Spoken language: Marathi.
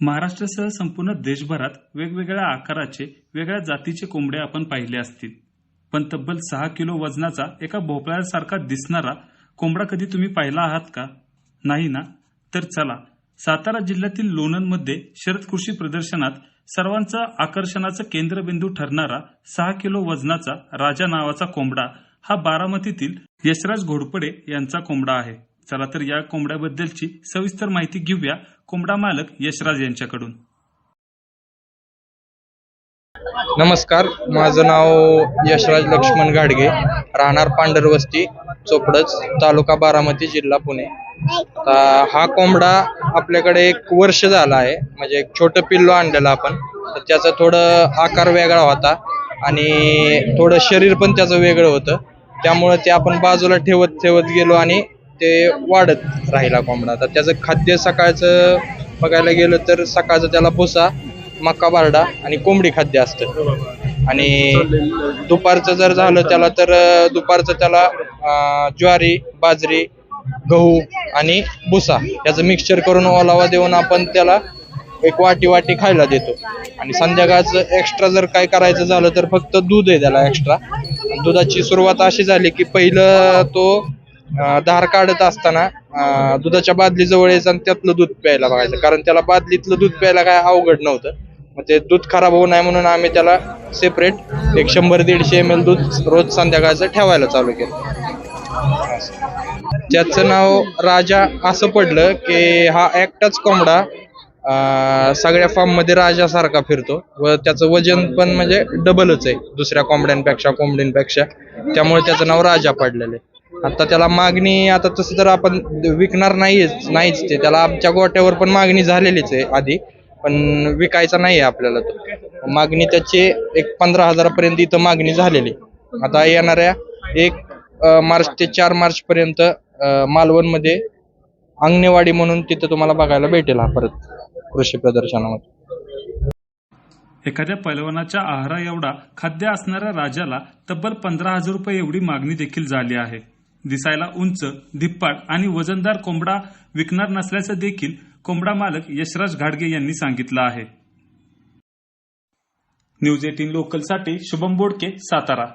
महाराष्ट्रासह संपूर्ण देशभरात वेगवेगळ्या आकाराचे वेगळ्या जातीचे कोंबडे आपण पाहिले असतील. पण तब्बल सहा किलो वजनाचा एका भोपळ्यासारखा दिसणारा कोंबडा कधी तुम्ही पाहिला आहात का? नाही ना? तर चला सातारा जिल्ह्यातील लोणंदमध्ये शरद कृषी प्रदर्शनात सर्वांचं आकर्षणाचं केंद्रबिंदू ठरणारा सहा किलो वजनाचा राजा नावाचा कोंबडा हा बारामतीतील यशराज घोडपडे यांचा कोंबडा आहे. चला तर या कोंबड्याबद्दलची सविस्तर माहिती घेऊया कोंबडा मालक यशराज यांच्याकडून. नमस्कार माझं नाव यशराज लक्ष्मण गाडगे. राहणार पांढरवस्ती चोपडच तालुका बारामती जिल्हा पुणे. हा कोंबडा आपल्याकडे एक वर्ष झाला आहे. म्हणजे एक छोटं पिल्लू आणलेलं आपण. तर त्याचा थोडं आकार वेगळा होता आणि थोडं शरीर पण त्याचं वेगळं होतं. त्यामुळे ते आपण बाजूला ठेवत ठेवत गेलो आणि ते वाढत राहिला कोंबडा. तर त्याचं खाद्य सकाळचं बघायला गेलं तर सकाळचं त्याला भुसा मका बारडा आणि कोंबडी खाद्य असतं. आणि दुपारचं जर झालं त्याला तर दुपारचं त्याला अं, ज्वारी बाजरी गहू आणि भुसा याचं मिक्सचर करून ओलावा देऊन आपण त्याला एक वाटी वाटी खायला देतो. आणि संध्याकाळचं एक्स्ट्रा जर काय करायचं झालं तर फक्त दूध आहे त्याला एक्स्ट्रा दुधाची सुरुवात अशी झाली की पहिलं तो धार काढत असताना दुधाच्या बादली जवळ यायचं आणि त्यातलं दूध प्यायला बघायचं. कारण त्याला बादलीतलं दूध प्यायला काय अवघड नव्हतं. मग ते दूध खराब होऊ नये म्हणून आम्ही त्याला सेपरेट एक शंभर दीडशे एम एल दूध रोज संध्याकाळचं ठेवायला चालू केलं. त्याचं नाव राजा असं पडलं की हा एकटाच कोंबडा सगळ्या फॉर्ममध्ये राजासारखा फिरतो. व त्याचं वजन पण म्हणजे डबलच आहे दुसऱ्या कोंबड्यांपेक्षा कोंबडींपेक्षा. त्यामुळे त्याचं नाव राजा पडलेलं आहे. आता त्याला मागणी आता तसं तर आपण विकणार नाहीच नाहीच ते. त्याला आमच्या गोट्यावर पण मागणी झालेलीच आहे आधी पण विकायचा नाही आहे आपल्याला तो. मागणी त्याची एक पंधरा हजारापर्यंत इथं मागणी झालेली. आता येणाऱ्या एक मार्च ते चार मार्च पर्यंत मालवणमध्ये अंगणेवाडी म्हणून तिथं तुम्हाला बघायला भेटेल हा परत कृषी प्रदर्शनामध्ये. एखाद्या पैलवानाच्या आहारा एवढा खाद्य असणाऱ्या राजाला तब्बल पंधरा हजार रुपये एवढी मागणी देखील झाली आहे. दिसायला उंच धिप्पाड आणि वजनदार कोंबडा विकणार नसल्याचं देखील कोंबडा मालक यशराज घाडगे यांनी सांगितलं आहे. न्यूज एटीन लोकलसाठी शुभम बोडके सातारा.